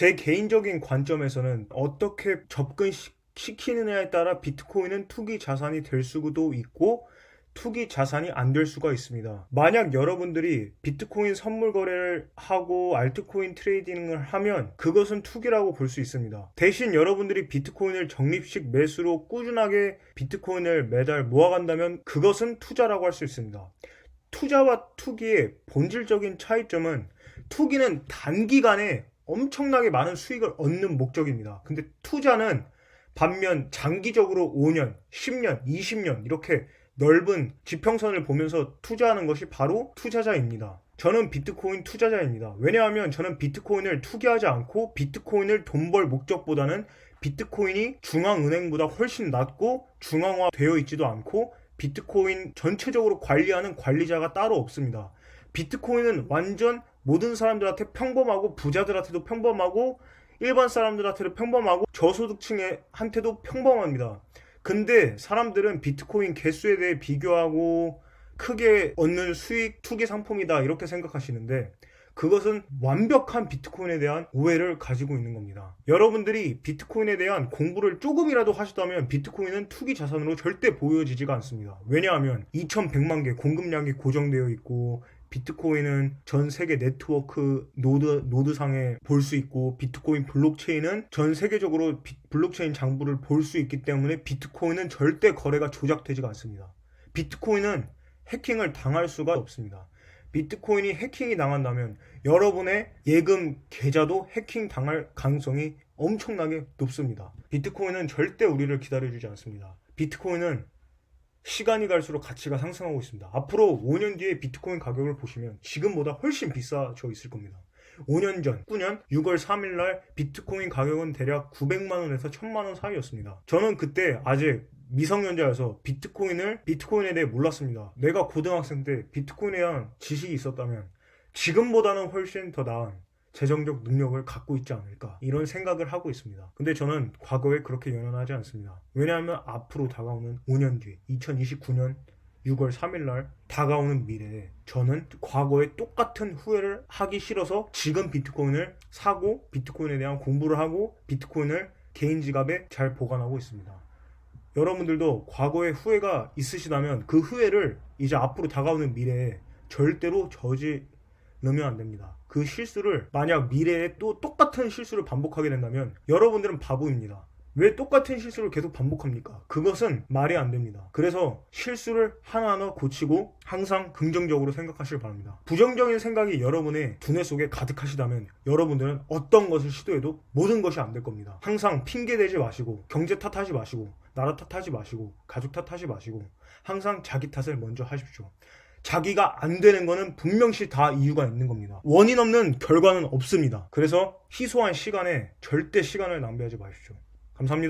제 개인적인 관점에서는 어떻게 접근시키느냐에 따라 비트코인은 투기 자산이 될 수도 있고 투기 자산이 안 될 수가 있습니다. 만약 여러분들이 비트코인 선물 거래를 하고 알트코인 트레이딩을 하면 그것은 투기라고 볼 수 있습니다. 대신 여러분들이 비트코인을 적립식 매수로 꾸준하게 비트코인을 매달 모아간다면 그것은 투자라고 할 수 있습니다. 투자와 투기의 본질적인 차이점은 투기는 단기간에 엄청나게 많은 수익을 얻는 목적입니다. 근데 투자는 반면 장기적으로 5년, 10년, 20년 이렇게 넓은 지평선을 보면서 투자하는 것이 바로 투자자입니다. 저는 비트코인 투자자입니다. 왜냐하면 저는 비트코인을 투기하지 않고 비트코인을 돈 벌 목적보다는 비트코인이 중앙은행보다 훨씬 낮고 중앙화되어 있지도 않고 비트코인 전체적으로 관리하는 관리자가 따로 없습니다. 비트코인은 완전 모든 사람들한테 평범하고 부자들한테도 평범하고 일반 사람들한테도 평범하고 저소득층한테도 평범합니다. 근데 사람들은 비트코인 개수에 대해 비교하고 크게 얻는 수익 투기 상품이다 이렇게 생각하시는데 그것은 완벽한 비트코인에 대한 오해를 가지고 있는 겁니다. 여러분들이 비트코인에 대한 공부를 조금이라도 하시다면 비트코인은 투기 자산으로 절대 보여지지가 않습니다. 왜냐하면 2100만 개 공급량이 고정되어 있고 비트코인은 전 세계 네트워크 노드, 노드상에 볼 수 있고 비트코인 블록체인은 전 세계적으로 비- 블록체인 장부를 볼 수 있기 때문에 비트코인은 절대 거래가 조작되지가 않습니다. 비트코인은 해킹을 당할 수가 없습니다. 비트코인이 해킹이 당한다면 여러분의 예금 계좌도 해킹 당할 가능성이 엄청나게 높습니다. 비트코인은 절대 우리를 기다려주지 않습니다. 비트코인은 시간이 갈수록 가치가 상승하고 있습니다. 앞으로 5년 뒤에 비트코인 가격을 보시면 지금보다 훨씬 비싸져 있을 겁니다. 5년 전, 9년 6월 3일 날 비트코인 가격은 대략 900만 원에서 1000만 원 사이였습니다. 저는 그때 아직 미성년자여서 비트코인을 비트코인에 대해 몰랐습니다. 내가 고등학생 때 비트코인에 대한 지식이 있었다면 지금보다는 훨씬 더 나은 재정적 능력을 갖고 있지 않을까 이런 생각을 하고 있습니다. 근데 저는 과거에 그렇게 연연하지 않습니다. 왜냐하면 앞으로 다가오는 5년 뒤 2029년 6월 3일 날 다가오는 미래에 저는 과거에 똑같은 후회를 하기 싫어서 지금 비트코인을 사고 비트코인에 대한 공부를 하고 비트코인을 개인 지갑에 잘 보관하고 있습니다. 여러분들도 과거에 후회가 있으시다면 그 후회를 이제 앞으로 다가오는 미래에 절대로 저지 르면 안 됩니다. 그 실수를 만약 미래에 또 똑같은 실수를 반복하게 된다면 여러분들은 바보입니다. 왜 똑같은 실수를 계속 반복합니까? 그것은 말이 안 됩니다. 그래서 실수를 하나하나 고치고 항상 긍정적으로 생각하시길 바랍니다. 부정적인 생각이 여러분의 두뇌 속에 가득하시다면 여러분들은 어떤 것을 시도해도 모든 것이 안 될 겁니다. 항상 핑계 대지 마시고 경제 탓하지 마시고 나라 탓하지 마시고 가족 탓하지 마시고 항상 자기 탓을 먼저 하십시오. 자기가 안 되는 거는 분명시 다 이유가 있는 겁니다. 원인 없는 결과는 없습니다. 그래서 희소한 시간에 절대 시간을 낭비하지 마십시오. 감사합니다.